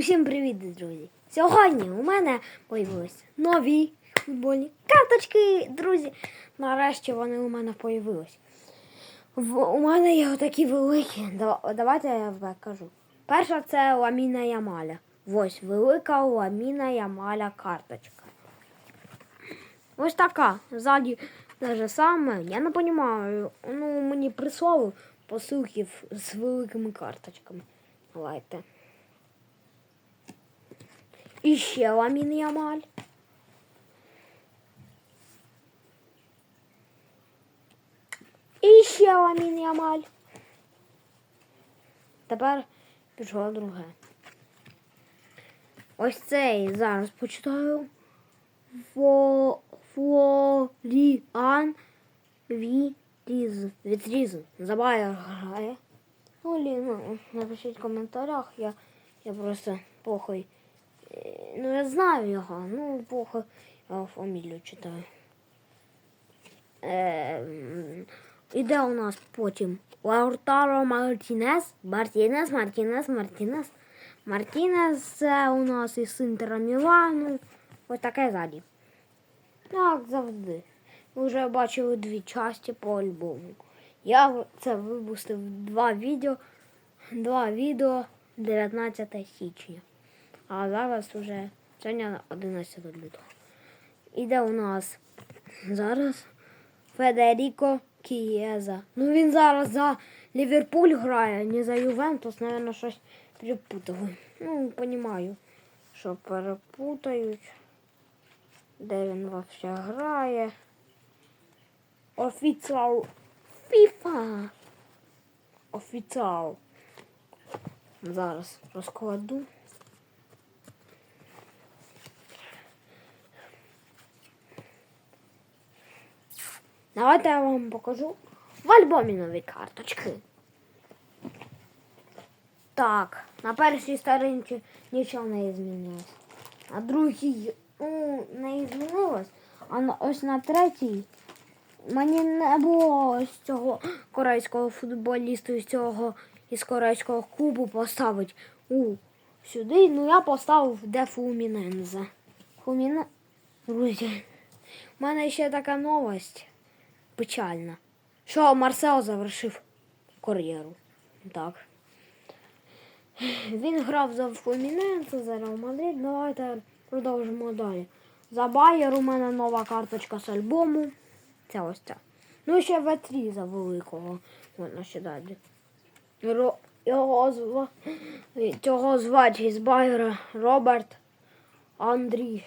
Усім привіт, друзі! Сьогодні у мене появилися нові футбольні карточки, друзі. Нарешті вони у мене появились. У мене є отакі великі. Давайте я вам кажу. Перша це Ламіна Ямаля. Ось велика Ламіна Ямаля карточка. Ось така. Ззаді те же саме. Я не розумію. Ну, мені прислали посилки з великими карточками. Давайте. І ще ламін Ямаль. І ще ламін Ямаль. Тепер пішло друге. Ось цей зараз почитаю. Фо... Флоріан Вітріз. Вітріз. Забає грає. Ну, Лі, ну, напишіть в коментарях. Я, я просто похуй. Ну, я знаю його, ну. Я його фамілію читаю. Е, іде у нас потім Лаутаро Мартінес. Мартінес, Мартінес, Мартінес. Мартінес це у нас із Інтера Мілану. Ось таке ззаді. Як завжди. Ви вже бачили дві часті по альбому. Я це випустив два відео. Два відео 19 січня. А зараз уже сьогодні 11 лютого. Іде у нас зараз Федеріко Кієза. Ну він зараз за Ліверпуль грає, не за Ювентус, напевно, щось перепутали. Ну, розумію, що перепутають. Де він взагалі грає? Офіціал FIFA. Офіціал. Зараз розкладу. Давайте я вам покажу в альбомі нові карточки. Так, на першій сторінці нічого не змінилось. На другій ну, не змінилось, а ось на третій мені не було ось цього корейського футболісту з цього із корейського клубу поставити у сюди. Ну я поставив де Фумінензе. Фуміне... Друзі, у мене ще така новость печальна. Що Марсел завершив кар'єру. Так. Він грав за Флуміненце, за Реал Мадрид. Давайте продовжимо далі. За Байер у мене нова карточка з альбому. Це ось ця. Ну ще В3 за великого. Можна ще далі. Ро... Його зва... Цього звати із Байера Роберт Андрій.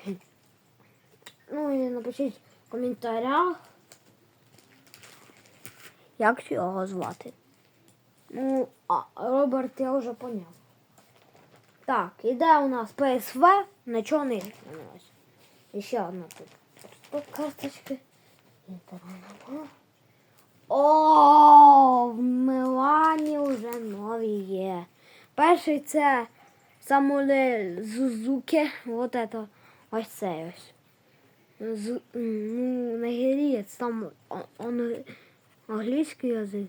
Ну і напишіть в коментарях, як його звати. Ну, а Роберт я вже поняв. Так, іде у нас ПСВ, нічого не змінилось. І ще одна тут. Тут карточки. О, в Милані вже нові є. Перший це Самуель Зузуке. Вот это. Ось цей ось. З, ну, нигерієць, там о- он, англійський язик.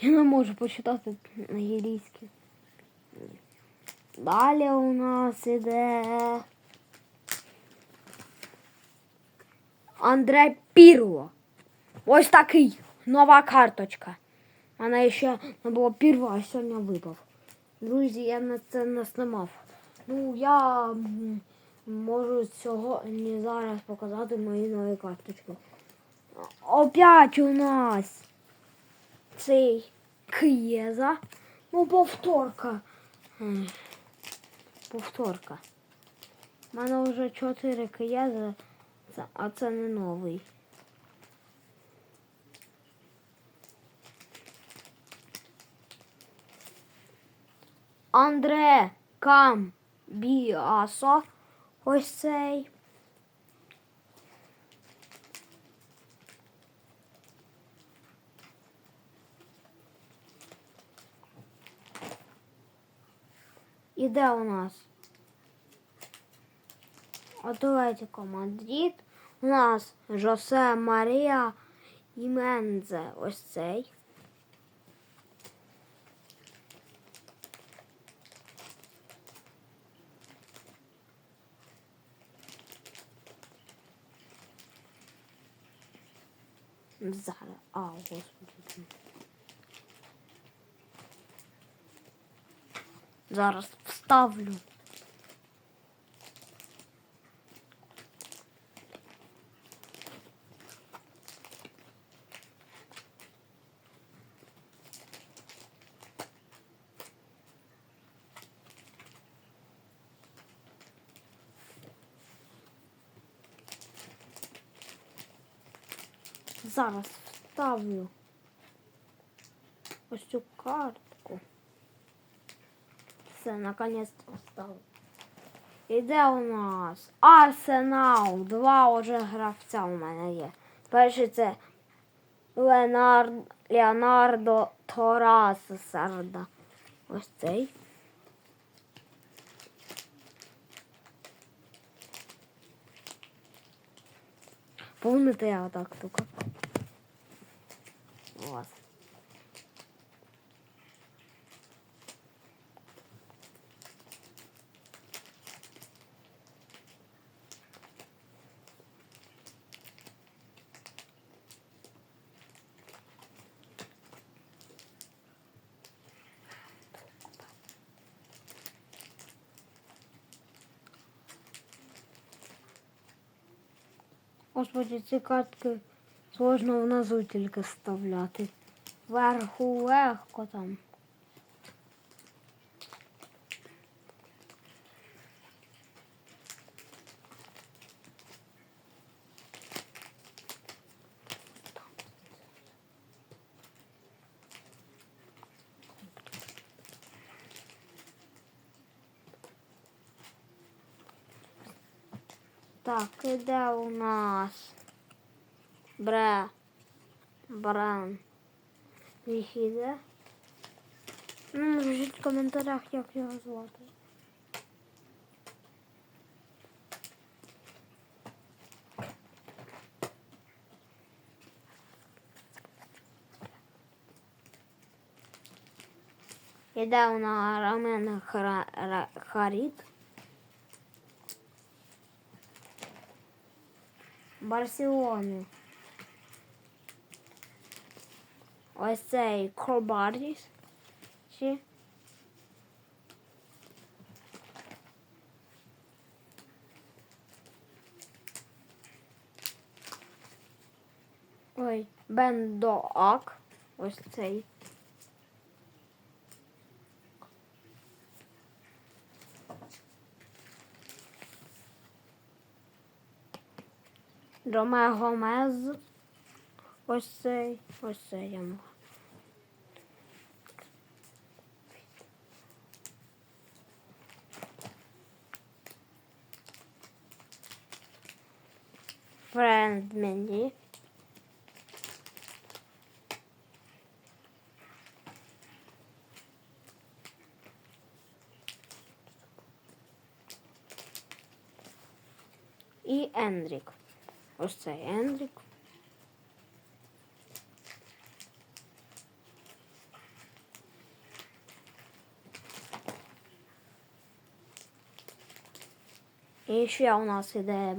Я не можу почитати нигерійський. Далі у нас іде Андре Пірло. Ось такий. Нова карточка. Мене ще не було Пірло, а сьогодні випав. Друзі, я на це не знімав. Ну, я можу сьогодні зараз показати мої нові карточки. Опять у нас цей Києза. Ну, повторка. Повторка. У мене вже 4 Києза, це- а це не новий. Андре Камбіасо. Ось цей. І де у нас? Атлетико Мадрид. У нас Жосе Мария Імензе. Ось цей. Зараз. А, господи. Зараз вставлю. Зараз вставлю ось цю картку. Все, наконец-то вставлю. Іде у нас Арсенал. Два уже гравця у мене є. Перший це Ленар... Леонардо Торасарда. Ось цей. Помните я отак тільки? Ось. Господи, ці картки сложно внизу тільки вставляти. Вверху легко там. Так, іде у нас Бре. Бран. Їх. Ну, напишіть в коментарях, як його звати. Іде у нас Рамен Хара- Ра- Харід. Барселони. Ось цей Корбаріс. Чи? Ой, Бендоак. Ось цей. Роме Гомез. Ось цей. Ось цей йому. Френд мені. І Ендрік. Ось цей Ендрік. І ще у нас іде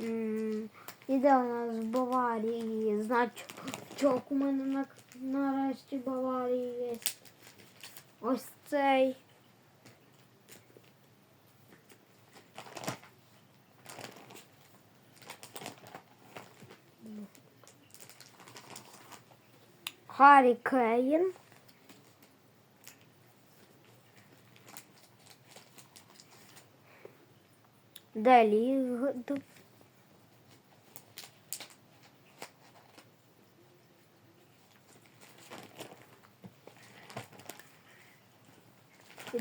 Іде у нас в Баварії значок у мене на, нарешті Баварії є. Ось цей. Харі Кейн. Делігд.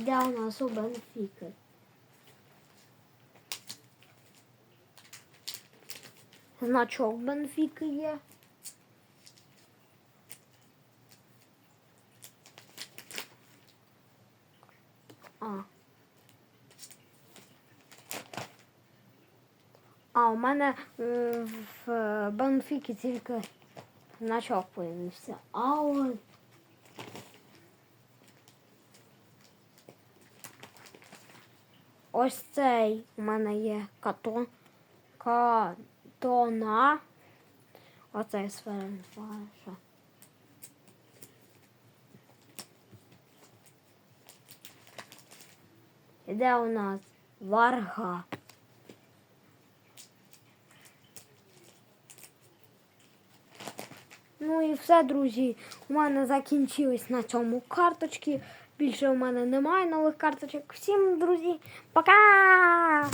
Де у нас у Бенфіки? Значок Бенфіки є. А. А, у мене в Бенфіки тільки значок появився. А от ось цей у мене є катон, катона. Оцей сференфаша. Іде у нас варга. Ну і все, друзі. У мене закінчились на цьому карточки. Більше у мене немає нових карточок. Всім, друзі, пока!